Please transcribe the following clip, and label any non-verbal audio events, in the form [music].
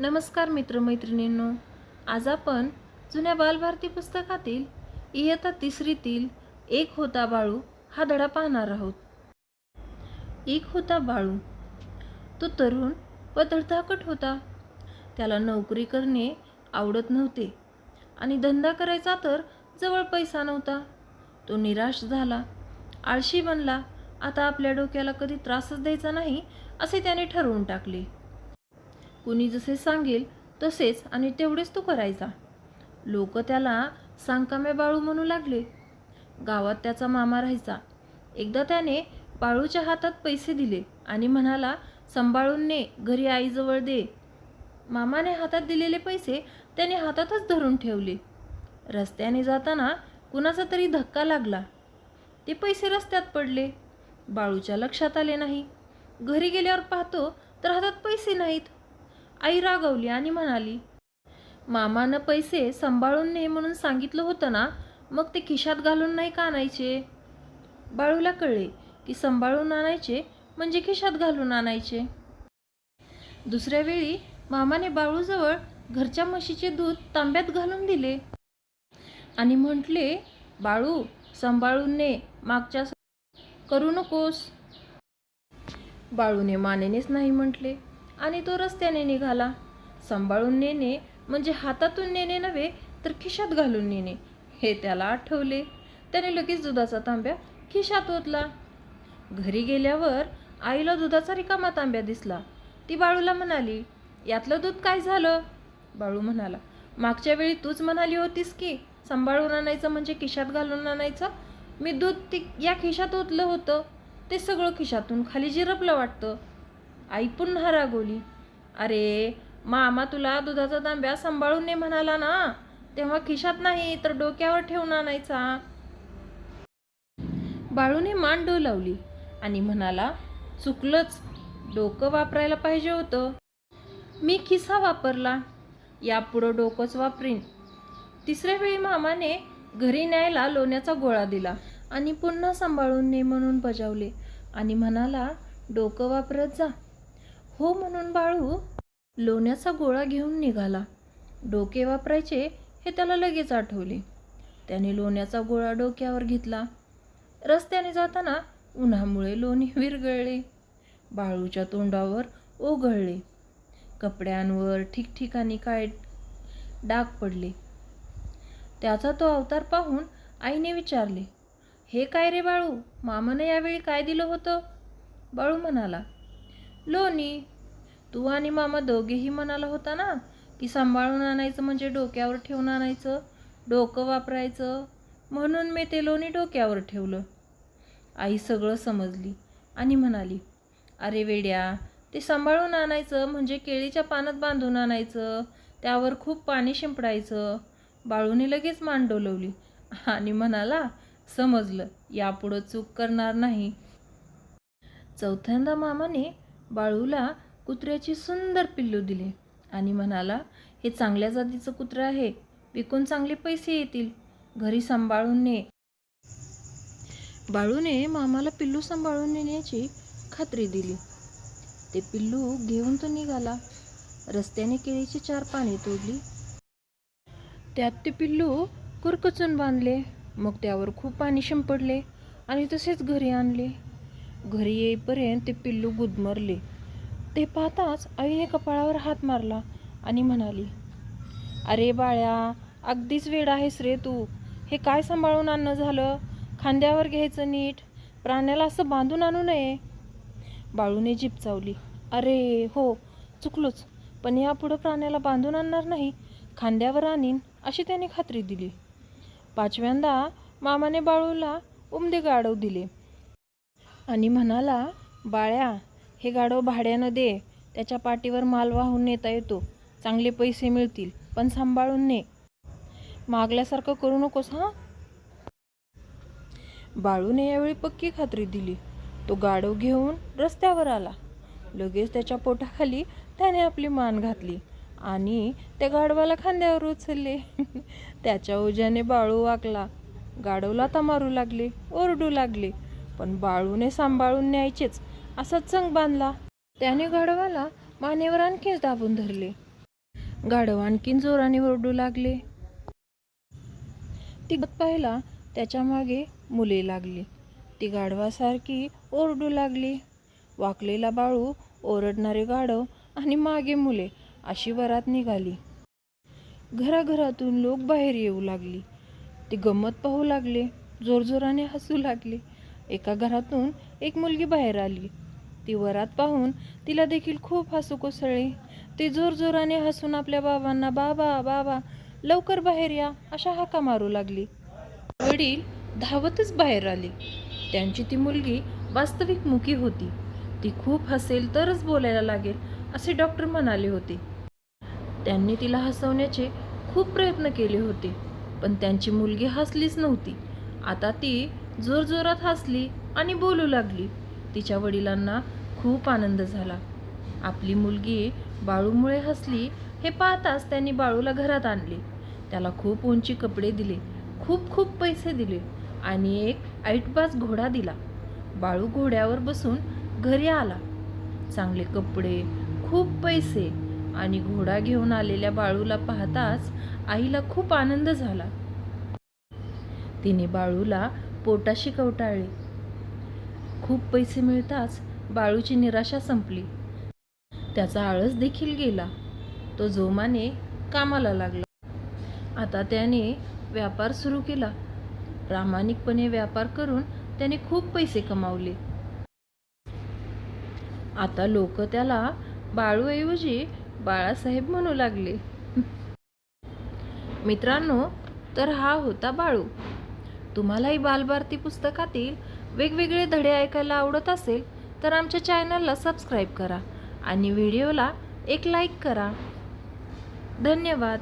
नमस्कार मित्रमैत्रिणींनो आज आपण जुन्या बालभारती पुस्तकातील इयत्ता तिसरीतील एक होता बाळू हा धडा पाहणार आहोत. एक होता बाळू. तो तरुण व धडधाकट होता. त्याला नोकरी करणे आवडत नव्हते आणि धंदा करायचा तर जवळ पैसा नव्हता. तो निराश झाला. आळशी बनला. आता आपल्या डोक्याला कधी त्रासच द्यायचा नाही असे त्याने ठरवून टाकले. कुणी जसे सांगेल तसेच आणि तेवढेच तो करायचा. लोक त्याला सांगकाम्या बाळू म्हणू लागले. गावात त्याचा मामा राहायचा. एकदा त्याने बाळूच्या हातात पैसे दिले आणि म्हणाला सांभाळून ने घरी आईजवळ दे. मामाने हातात दिलेले पैसे त्याने हातातच धरून ठेवले. रस्त्याने जाताना कुणाचा तरी धक्का लागला. ते पैसे रस्त्यात पडले. बाळूच्या लक्षात आले नाही. घरी गेल्यावर पाहतो तर हातात पैसे नाहीत. आई रागवली आणि म्हणाली मामानं पैसे सांभाळून ने म्हणून सांगितलं होतं ना मग ते खिशात घालून नाही का आणायचे? बाळूला कळले की सांभाळून आणायचे म्हणजे खिशात घालून आणायचे. दुसऱ्या वेळी मामाने बाळूजवळ घरच्या म्हशीचे दूध तांब्यात घालून दिले आणि म्हटले बाळू सांभाळून ने मागच्या करू नकोस. बाळूने मानेनेच नाही म्हटले. आणि तो रस्त्याने निघाला. सांभाळून नेणे म्हणजे हातातून नेणे नव्हे तर खिशात घालून नेणे हे त्याला आठवले. त्याने लगेच दुधाचा तांब्या खिशात ओतला. घरी गेल्यावर आईला दुधाचा रिकामा तांब्या दिसला. ती बाळूला म्हणाली यातलं दूध काय झालं? बाळू म्हणाला मागच्या वेळी तूच म्हणाली होतीस की सांभाळून आणायचं म्हणजे खिशात घालून आणायचं? मी दूध ती या खिशात ओतलं होतं. ते सगळं खिशातून खाली जिरपलं वाटतं. आई पुन्हा रागवली अरे मामा तुला दुधाचा तांब्या सांभाळून ने म्हणाला ना तेव्हा खिशात नाही तर डोक्यावर ठेवून आणायचा. बाळूने मान डोलावली आणि म्हणाला चुकलंच. डोकं वापरायला पाहिजे होतं. मी खिसा वापरला. यापुढं डोकंच वापरीन. तिसऱ्या वेळी मामाने घरी न्यायला लोण्याचा गोळा दिला आणि पुन्हा सांभाळून ने म्हणून बजावले आणि म्हणाला डोकं वापरत जा. हो म्हणून बाळू लोण्याचा गोळा घेऊन निघाला. डोके वापरायचे हे त्याला लगेच आठवले. त्याने लोण्याचा गोळा डोक्यावर घेतला. रस्त्याने जाताना उन्हामुळे लोणी विरगळले बाळूच्या तोंडावर ओघळले. कपड्यांवर ठिकठिकाणी काय डाग पडले. त्याचा तो अवतार पाहून आईने विचारले हे काय रे बाळू? मामानं यावेळी काय दिलं होतं? बाळू म्हणाला लोणी. तू आणि मामा दोघेही म्हणाला होता ना की सांभाळून आणायचं म्हणजे डोक्यावर ठेवून आणायचं डोकं वापरायचं. म्हणून मी ते लोणी डोक्यावर ठेवलं. आई सगळं समजली आणि म्हणाली अरे वेड्या ते सांभाळून आणायचं म्हणजे केळीच्या पानात बांधून आणायचं त्यावर खूप पाणी शिंपडायचं. बाळूने लगेच मान डोलवली आणि म्हणाला समजलं यापुढं चूक करणार नाही. चौथ्यांदा मामाने बाळूला कुत्र्याची सुंदर पिल्लू दिले आणि म्हणाला हे चांगल्या जातीचं कुत्रं आहे विकून चांगले पैसे येतील घरी सांभाळून ने. बाळूने मामाला पिल्लू सांभाळून नेण्याची खात्री दिली. ते पिल्लू घेऊन तो निघाला. रस्त्याने केळीची चार पाने तोडली. त्यात ते पिल्लू कुरकचून बांधले. मग त्यावर खूप पाणी शिंपडले आणि तसेच घरी आणले. घरी येईपर्यंत ते पिल्लू गुदमरले. ते पाहताच आईने कपाळावर हात मारला आणि म्हणाली अरे बाळ्या अगदीच वेड आहेस रे तू. हे काय सांभाळून आणणं झालं? खांद्यावर घ्यायचं नीट? प्राण्याला असं बांधून आणू नये. बाळूने जीप चावली अरे हो चुकलोच. पण यापुढं प्राण्याला बांधून आणणार नाही खांद्यावर आणीन अशी त्याने खात्री दिली. पाचव्यांदा मामाने बाळूला उमदे गाडव दिले. आणि म्हणाला बाळ्या हे गाडव भाड्यानं दे. त्याच्या पाठीवर माल वाहून नेता येतो. चांगले पैसे मिळतील पण सांभाळून ने. मागल्यासारखं करू नकोस हां? बाळूने यावेळी पक्की खात्री दिली. तो गाडव घेऊन रस्त्यावर आला. लगेच त्याच्या पोटाखाली त्याने आपली मान घातली आणि त्या गाढवाला खांद्यावर उचलले. [laughs] त्याच्या ओझ्याने बाळू वाकला. गाडवला तमारू मारू लागले ओरडू लागले. पण बाळूने सांभाळून न्यायचेच असा चंग बांधला. त्याने गाढवाला मानेवर आणखीच दाबून धरले. गाढव आणखीन जोराने ओरडू लागले. ती पाहिला त्याच्यामागे मुले लागली. ती गाढवासारखी ओरडू लागली. वाकलेला बाळू ओरडणारे गाढव आणि मागे मुले अशी वरात निघाली. घराघरातून लोक बाहेर येऊ लागली. ती गंमत पाहू लागले जोरजोराने हसू लागले. एका घरातून एक मुलगी बाहेर आली. ती वरात पाहून तिला देखील खूप हसू कोसळले. ती जोरजोराने हसून आपल्या बाबांना बाबा बाबा लवकर बाहेर या अशा हाका मारू लागली. वडील धावतच बाहेर आले. त्यांची ती मुलगी वास्तविक मुखी होती. ती खूप हसेल तरच बोलायला लागेल असे डॉक्टर म्हणाले होते. त्यांनी तिला हसवण्याचे खूप प्रयत्न केले होते पण त्यांची मुलगी हसलीच नव्हती. आता ती जोरजोरात हसली आणि बोलू लागली. तिच्या वडिलांना खूप आनंद झाला. आपली मुलगी बाळूमुळे हसली हे पाहताच त्यांनी बाळूला घरात आणले. त्याला खूप उंची कपडे दिले खूप खूप पैसे दिले आणि एक ऐटबाज घोडा दिला. बाळू घोड्यावर बसून घरी आला. चांगले कपडे खूप पैसे आणि घोडा घेऊन आलेल्या बाळूला पाहताच आईला खूप आनंद झाला. तिने बाळूला पोटाशी कवटाळले. खूप पैसे मिळताच बाळूची निराशा संपली. त्याचा आळस देखील गेला. तो जोमाने कामाला लागला. आता त्याने व्यापार सुरू केला. प्रामाणिकपणे व्यापार करून त्याने खूप पैसे कमावले. आता लोक त्याला बाळूऐवजी बाळासाहेब म्हणू लागले. मित्रांनो तर हा होता बाळू. तुम्हालाही बालभारती पुस्तकातील वेगवेगळे धडे ऐकायला आवडत असेल तर आमच्या चॅनलला सबस्क्राईब करा आणि व्हिडिओला एक लाईक करा. धन्यवाद.